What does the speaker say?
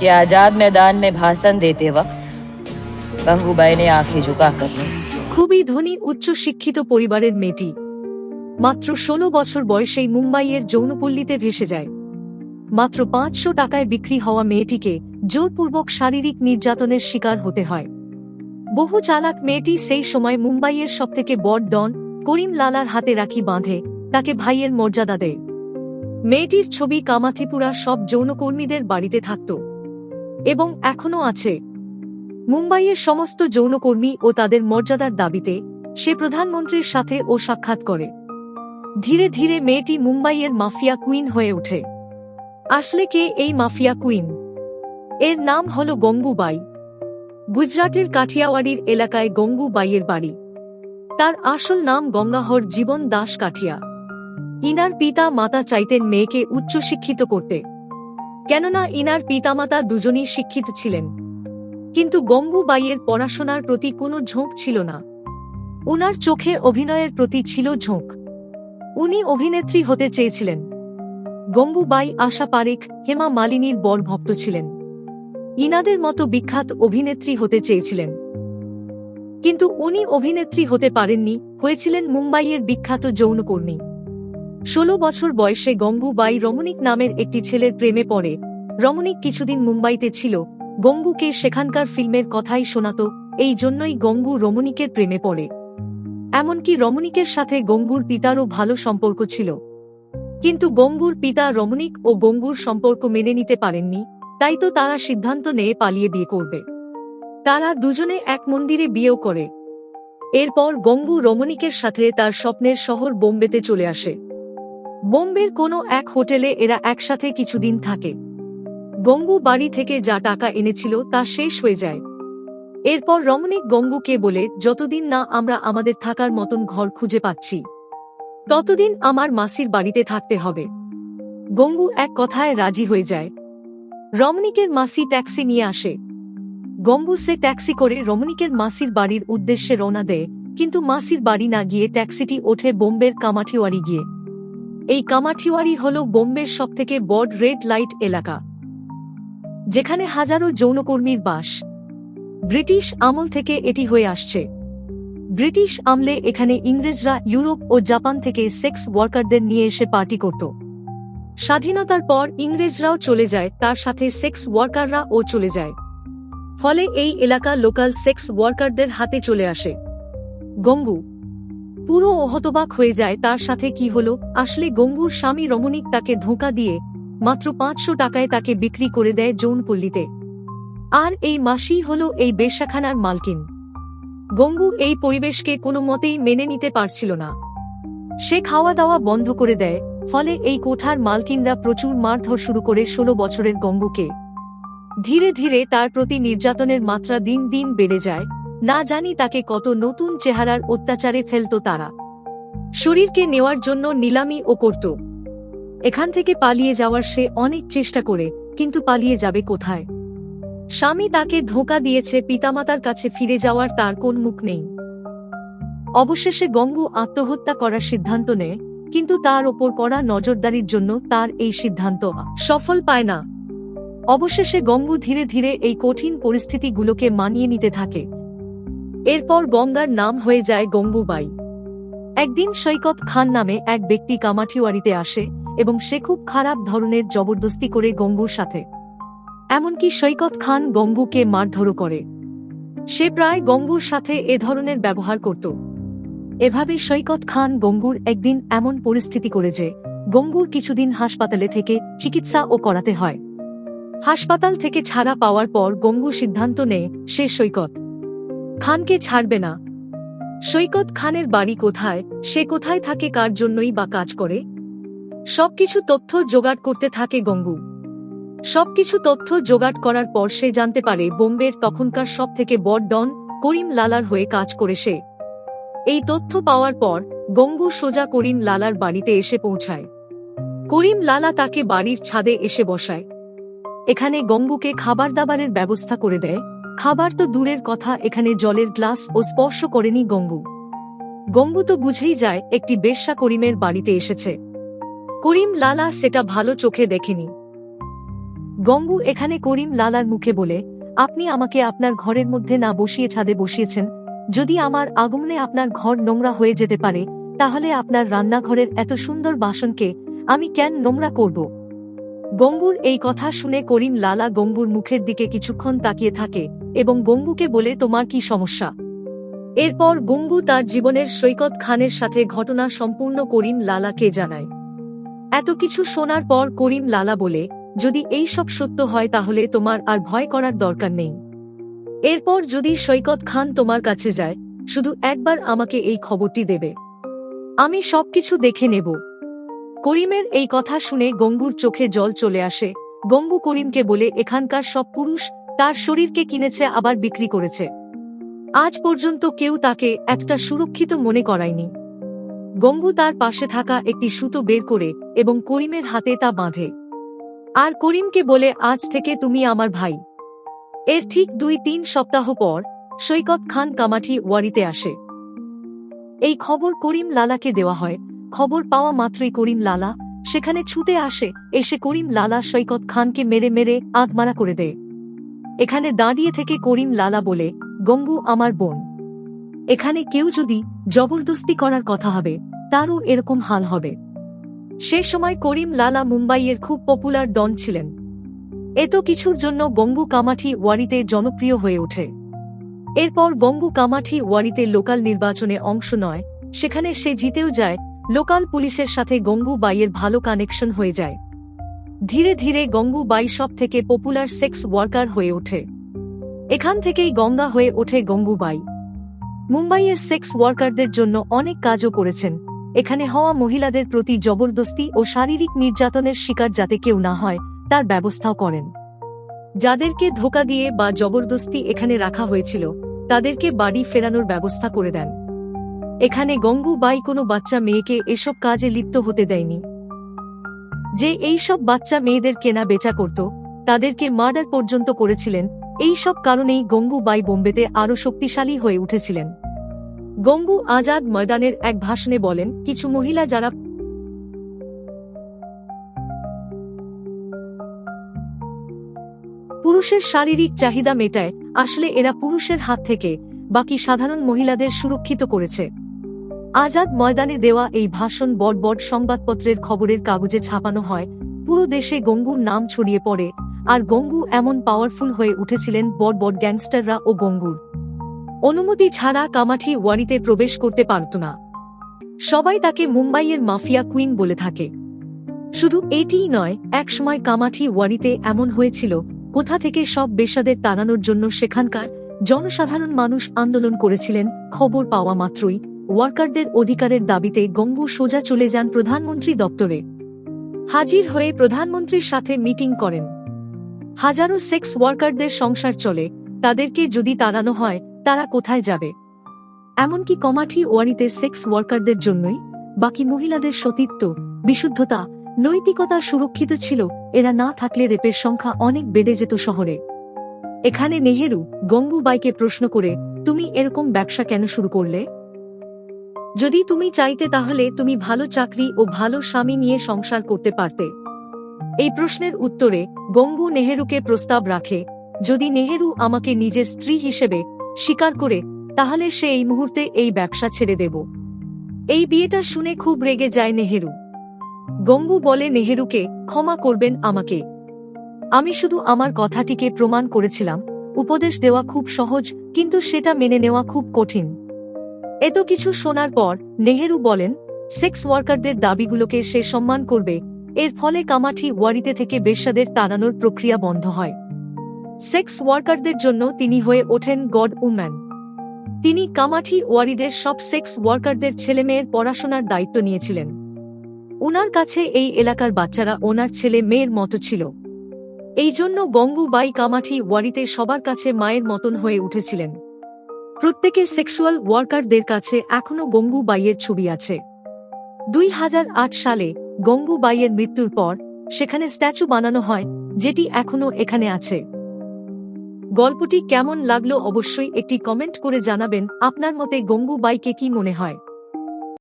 कि आजाद मैदान में भाषण देते वक्त गंगूबाई ने आंखें झुकाकर ली খুবই ধনী উচ্চ শিক্ষিত পরিবারের মেয়েটি মাত্র ষোলো বছর বয়সেই মুম্বাইয়ের যৌনপল্লীতে ভেসে যায় মাত্র পাঁচশো টাকায় বিক্রি হওয়া মেয়েটিকে জোরপূর্বক শারীরিক নির্যাতনের শিকার হতে হয় বহু চালাক মেয়েটি সেই সময় মুম্বাইয়ের সবথেকে বড় ডন করিম লালার হাতে রাখি বাঁধে তাকে ভাইয়ের মর্যাদা দেয় মেয়েটির ছবি কামাথিপুরা সব যৌনকর্মীদের বাড়িতে থাকত এবং এখনও আছে। মুম্বাইয়ের সমস্ত যৌনকর্মী ও তাদের মর্যাদার দাবিতে সে প্রধানমন্ত্রীর সাথে ও সাক্ষাৎ করে। ধীরে ধীরে মেয়েটি মুম্বাইয়ের মাফিয়া কুইন হয়ে ওঠে। আসলে কে এই মাফিয়া কুইন? এর নাম হল গঙ্গুবাই গুজরাটের কাঠিয়াওয়াড়ির এলাকায় গঙ্গুবাইয়ের বাড়ি। তার আসল নাম গঙ্গাহর জীবন দাস কাঠিয়া। ইনার পিতা মাতা চাইতেন মেয়েকে উচ্চশিক্ষিত করতে। কেননা ইনার পিতামাতা দুজনই শিক্ষিত ছিলেন। কিন্তু গঙ্গুবাইয়ের পড়াশোনার প্রতি কোনো ঝোঁক ছিল না। উনার চোখে অভিনয়ের প্রতি ছিল ঝোঁক। উনি অভিনেত্রী হতে চেয়েছিলেন। গঙ্গুবাই আশা পারেখ, হেমা মালিনীর বর ভক্ত ছিলেন। ইনাদের মতো বিখ্যাত অভিনেত্রী হতে চেয়েছিলেন। কিন্তু উনি অভিনেত্রী হতে পারেননি, হয়েছিলেন মুম্বাইয়ের বিখ্যাত যৌনকর্মী। ষোলো বছর বয়সে গঙ্গুবাই রমণিক নামের একটি ছেলের প্রেমে পড়ে। রমণিক কিছুদিন মুম্বাইতে ছিল। গঙ্গুকে সেখানকার ফিল্মের কথাই শোনাত, এই জন্যই গঙ্গু রমণিকের প্রেমে পড়ে। এমনকি রমণিকের সাথে গঙ্গুর পিতারও ভালো সম্পর্ক ছিল। কিন্তু গঙ্গুর পিতা রমণিক ও গঙ্গুর সম্পর্ক মেনে নিতে পারেননি, তাই তো তারা সিদ্ধান্ত নিয়ে পালিয়ে বিয়ে করবে। তারা দুজনে এক মন্দিরে বিয়েও করে। এরপর গঙ্গু রমণিকের সাথে তার স্বপ্নের শহর বোম্বেতে চলে আসে। বোম্বের কোনো এক হোটেলে এরা একসাথে কিছুদিন থাকে। গঙ্গু বাড়ি থেকে যা টাকা এনেছিল তা শেষ হয়ে যায়। এরপর রমণিক গঙ্গুকে বলে, যতদিন না আমরা আমাদের থাকার মতন ঘর খুঁজে পাচ্ছি, ততদিন আমার মাসির বাড়িতে থাকতে হবে গঙ্গু এক কথায় রাজি হয়ে যায়। রমণিকের মাসি ট্যাক্সি নিয়ে আসে। গঙ্গু সে ট্যাক্সি করে রমণিকের মাসির বাড়ির উদ্দেশ্যে রওনা দেয়, কিন্তু মাসির বাড়ি না গিয়ে ট্যাক্সিটি ওঠে বোম্বের কামাঠিওয়ারি গিয়ে। এই কামাঠিওয়ারি হল বোম্বের সবথেকে বড় রেড লাইট এলাকা, যেখানে হাজারো যৌনকর্মীর বাস। ব্রিটিশ আমল থেকে এটি হয়ে আসছে। ব্রিটিশ আমলে এখানে ইংরেজরা ইউরোপ ও জাপান থেকে সেক্স ওয়ার্কারদের নিয়ে এসে পার্টি করত। স্বাধীনতার পর ইংরেজরাও চলে যায়, তার সাথে সেক্স ওয়ার্কাররা ও চলে যায়। ফলে এই এলাকা লোকাল সেক্স ওয়ার্কারদের হাতে চলে আসে। গঙ্গু পুরো হতবাক হয়ে যায়, তার সাথে কি হলো? আসলে গঙ্গুর স্বামী রমণিক তাকে ধোঁকা দিয়ে মাত্র পাঁচশো টাকায় তাকে বিক্রি করে দেয় যৌনপল্লীতে আর এই মাসি হল এই বেশাখানার মালকিন। গঙ্গু এই পরিবেশকে কোনো মতেই মেনে নিতে পারছিল না। সে খাওয়া দাওয়া বন্ধ করে দেয়, ফলে এই কোঠার মালকিনরা প্রচুর মারধর শুরু করে ষোলো বছরের গঙ্গুকে। ধীরে ধীরে তার প্রতি নির্যাতনের মাত্রা দিন দিন বেড়ে যায়। না জানি তাকে কত নতুন চেহারার অত্যাচারে ফেলত তারা। শরীরকে নেওয়ার জন্য নিলামি ও করত। এখান থেকে পালিয়ে যাওয়ার সে অনেক চেষ্টা করে, কিন্তু পালিয়ে যাবে কোথায়? স্বামী তাকে ধোঁকা দিয়েছে, পিতামাতার কাছে ফিরে যাওয়ার তার কোন মুখ নেই। অবশেষে গঙ্গু আত্মহত্যা করার সিদ্ধান্ত নেয়, কিন্তু তার ওপর পড়া নজরদারির জন্য তার এই সিদ্ধান্ত সফল পায় না। অবশেষে গঙ্গু ধীরে ধীরে এই কঠিন পরিস্থিতিগুলোকে মানিয়ে নিতে থাকে। এরপর গঙ্গার নাম হয়ে যায় গঙ্গুবাই। একদিন সৈকত খান নামে এক ব্যক্তি কামাঠিওয়ারিতে আসে এবং সে খুব খারাপ ধরনের জবরদস্তি করে গঙ্গুর সাথে। এমনকি সৈকত খান গঙ্গুকে মারধরও করে। সে প্রায় গঙ্গুর সাথে এ ধরনের ব্যবহার করত। এভাবে সৈকত খান গঙ্গুর একদিন এমন পরিস্থিতি করে যে, গঙ্গুর কিছুদিন হাসপাতালে থেকে চিকিৎসা ও করাতে হয়। হাসপাতাল থেকে ছাড়া পাওয়ার পর গঙ্গু সিদ্ধান্ত নেয় সে সৈকত। খানকে ছাড়বে না। সৈকত খানের বাড়ি কোথায়, সে কোথায় থাকে, কার জন্যই বা কাজ করে? সবকিছু তথ্য জোগাড় করতে থাকে গঙ্গু। সবকিছু তথ্য জোগাড় করার পর সে জানতে পারে বোম্বের তখনকার সব থেকে বড় ডন করিম লালার হয়ে কাজ করে সে। এই তথ্য পাওয়ার পর গঙ্গু সোজা করিম লালার বাড়িতে এসে পৌঁছায়। করিম লালা তাকে বাড়ির ছাদে এসে বসায়। এখানে গঙ্গুকে খাবার দাবারের ব্যবস্থা করে দেয়। খাবার তো দূরের কথা, এখানে জলের গ্লাস ও স্পর্শ করেনি গঙ্গু। গঙ্গু তো বুঝেই যায়, একটি বেশ্যা করিমের বাড়িতে এসেছে। করিম লালা সেটা ভালো চোখে দেখেনি। গঙ্গু এখানে করিম লালার মুখে বলে, আপনি আমাকে আপনার ঘরের মধ্যে না বসিয়ে ছাদে বসিয়েছেন। যদি আমার আগমনে আপনার ঘর নোংরা হয়ে যেতে পারে, তাহলে আপনার রান্নাঘরের এত সুন্দর বাসনকে আমি কেন নোংরা করব? গঙ্গুর এই কথা শুনে করিম লালা গঙ্গুর মুখের দিকে কিছুক্ষণ তাকিয়ে থাকে এবং গঙ্গুকে বলে, তোমার কি সমস্যা? এরপর গঙ্গু তার জীবনের সৈকত খানের সাথে ঘটনা সম্পূর্ণ করিম লালাকে জানায়। এত কিছু শোনার পর করিম লালা বলে, যদি এই সব সত্য হয় তাহলে তোমার আর ভয় করার দরকার নেই। এরপর যদি সৈকত খান তোমার কাছে যায়, শুধু একবার আমাকে এই খবরটি দেবে। আমি সবকিছু দেখে নেব। করিমের এই কথা শুনে গঙ্গুর চোখে জল চলে আসে। গঙ্গু করিমকে বলে, এখানকার সব পুরুষ তার শরীরকে কিনেছে, আবার বিক্রি করেছে। আজ পর্যন্ত কেউ তাকে একটা সুরক্ষিত মনে করায়নি। গঙ্গু তার পাশে থাকা একটি সুতো বের করে এবং করিমের হাতে তা বাঁধে। আর করিমকে বলে, আজ থেকে তুমি আমার ভাই। এর ঠিক দুই তিন সপ্তাহ পর সৈকত খান কামাঠি ওয়ারিতে আসে। এই খবর করিম লালাকে দেওয়া হয়। খবর পাওয়া মাত্রই করিম লালা সেখানে ছুটে আসে, এসে করিম লালা সৈকত খানকে মেরে মেরে আধমারা করে দেয়। এখানে দাঁড়িয়ে থেকে করিম লালা বলে, গঙ্গু আমার বোন। এখানে কেউ যদি জবরদস্তি করার কথা হবে তারও এরকম হাল হবে। সে সময় করিম লালা মুম্বাইয়ের খুব পপুলার ডন ছিলেন। এত কিছুর জন্য গঙ্গু কামাঠি ওয়ারিতে জনপ্রিয় হয়ে ওঠে। এরপর গঙ্গু কামাঠি ওয়ারিতে লোকাল নির্বাচনে অংশ নয়, সেখানে সে জিতেও যায় লোকাল পুলিশের সাথে গঙ্গু বাইয়ের ভালো কানেকশন হয়ে যায়। ধীরে ধীরে গঙ্গু বাই সব থেকে পপুলার সেক্স ওয়ার্কার হয়ে ওঠে। এখান থেকেই গঙ্গা হয়ে ওঠে গঙ্গুবাই মুম্বাইয়ের সেক্স ওয়ার্কারদের জন্য অনেক কাজও করেছেন। এখানে হওয়া মহিলাদের প্রতি জবরদস্তি ও শারীরিক নির্যাতনের শিকার যাতে কেউ না হয়, তার ব্যবস্থাও করেন। যাদেরকে ধোকা দিয়ে বা জবরদস্তি এখানে রাখা হয়েছিল, তাদেরকে বাড়ি ফেরানোর ব্যবস্থা করে দেন। এখানে গঙ্গু বাই কোনো বাচ্চা মেয়েকে এসব কাজে লিপ্ত হতে দেয়নি। যে এই সব বাচ্চা মেয়েদের কেনা বেচা করত, তাদেরকে মার্ডার পর্যন্ত করেছিলেন, এই সব কারণেই গঙ্গু বাই বোম্বেতে আরও শক্তিশালী হয়ে উঠেছিলেন। গঙ্গু আজাদ ময়দানের এক ভাষণে বলেন, কিছু মহিলা যারা পুরুষের শারীরিক চাহিদা মেটায়, আসলে এরা পুরুষের হাত থেকে, বাকি সাধারণ মহিলাদের সুরক্ষিত করেছে। আজাদ ময়দানে দেওয়া এই ভাষণ বড় সংবাদপত্রের খবরের কাগজে ছাপানো হয়। পুরো দেশে গঙ্গুর নাম ছড়িয়ে পড়ে, আর গঙ্গু এমন পাওয়ারফুল হয়ে উঠেছিলেন বড় গ্যাংস্টাররা ও গঙ্গুর। অনুমতি ছাড়া কামাঠি ওয়ারিতে প্রবেশ করতে পারত না। সবাই তাকে মুম্বাইয়ের মাফিয়া কুইন বলে থাকে। শুধু এটিই নয়, একসময় কামাঠি ওয়ারিতে এমন হয়েছিল, কোথা থেকে সব বেশাদের তাড়ানোর জন্য সেখানকার জনসাধারণ মানুষ আন্দোলন করেছিলেন, খবর পাওয়া মাত্রই। ওয়ার্কারদের অধিকারের দাবিতে গঙ্গু সোজা চলে যান প্রধানমন্ত্রী দপ্তরে। হাজির হয়ে প্রধানমন্ত্রীর সাথে মিটিং করেন। হাজারো সেক্স ওয়ার্কারদের সংসার চলে, তাদেরকে যদি তাড়ানো হয়, তারা কোথায় যাবে? এমনকি কমাঠি ওয়ারিতে সেক্স ওয়ার্কারদের জন্যই, বাকি মহিলাদের সতীত্ব, বিশুদ্ধতা, নৈতিকতা সুরক্ষিত ছিল, এরা না থাকলে রেপের সংখ্যা অনেক বেড়ে যেত শহরে। এখানে নেহেরু গঙ্গুবাইকে প্রশ্ন করে, তুমি এরকম ব্যবসা কেন শুরু করলে? যদি তুমি চাইতে তাহলে তুমি ভালো চাকরি ও ভালো স্বামী নিয়ে সংসার করতে পারতে। এই প্রশ্নের উত্তরে গঙ্গু নেহেরুকে প্রস্তাব রাখে, যদি নেহেরু আমাকে নিজের স্ত্রী হিসেবে স্বীকার করে, তাহলে সে এই মুহূর্তে এই ব্যবসা ছেড়ে দেব। এই বিয়েটা শুনে খুব রেগে যায় নেহেরু। গঙ্গু বলে, নেহেরুকে ক্ষমা করবেন আমাকে। আমি শুধু আমার কথাটিকে প্রমাণ করেছিলাম। উপদেশ দেওয়া খুব সহজ, কিন্তু সেটা মেনে নেওয়া খুব কঠিন। এত কিছু শোনার পর নেহেরু বলেন সেক্স ওয়ার্কারদের দাবিগুলোকে সে সম্মান করবে। এর ফলে কামাঠি ওয়ারিতে থেকে বেশ্যাদের তাড়ানোর প্রক্রিয়া বন্ধ হয়। সেক্স ওয়ার্কারদের জন্য তিনি হয়ে ওঠেন গড উম্যান। তিনি কামাঠি ওয়ারিদের সব সেক্স ওয়ার্কারদের ছেলেমেয়ের পড়াশোনার দায়িত্ব নিয়েছিলেন। ওনার কাছে এই এলাকার বাচ্চারা ওনার ছেলে মেয়ের মতো ছিল। এই জন্য গঙ্গু বাই কামাঠি ওয়ারিতে সবার কাছে মায়ের মতন হয়ে উঠেছিলেন। প্রত্যেকে সেক্সুয়াল ওয়ার্কারদের কাছে এখনও গঙ্গু বাইয়ের ছবি আছে। দুই হাজার আট সালে গঙ্গু বাইয়ের মৃত্যুর পর সেখানে স্ট্যাচু বানানো হয়, যেটি এখনও এখানে আছে। গল্পটি কেমন লাগল অবশ্যই একটি কমেন্ট করে জানাবেন, আপনার মতে গঙ্গু বাইকে কি মনে হয়?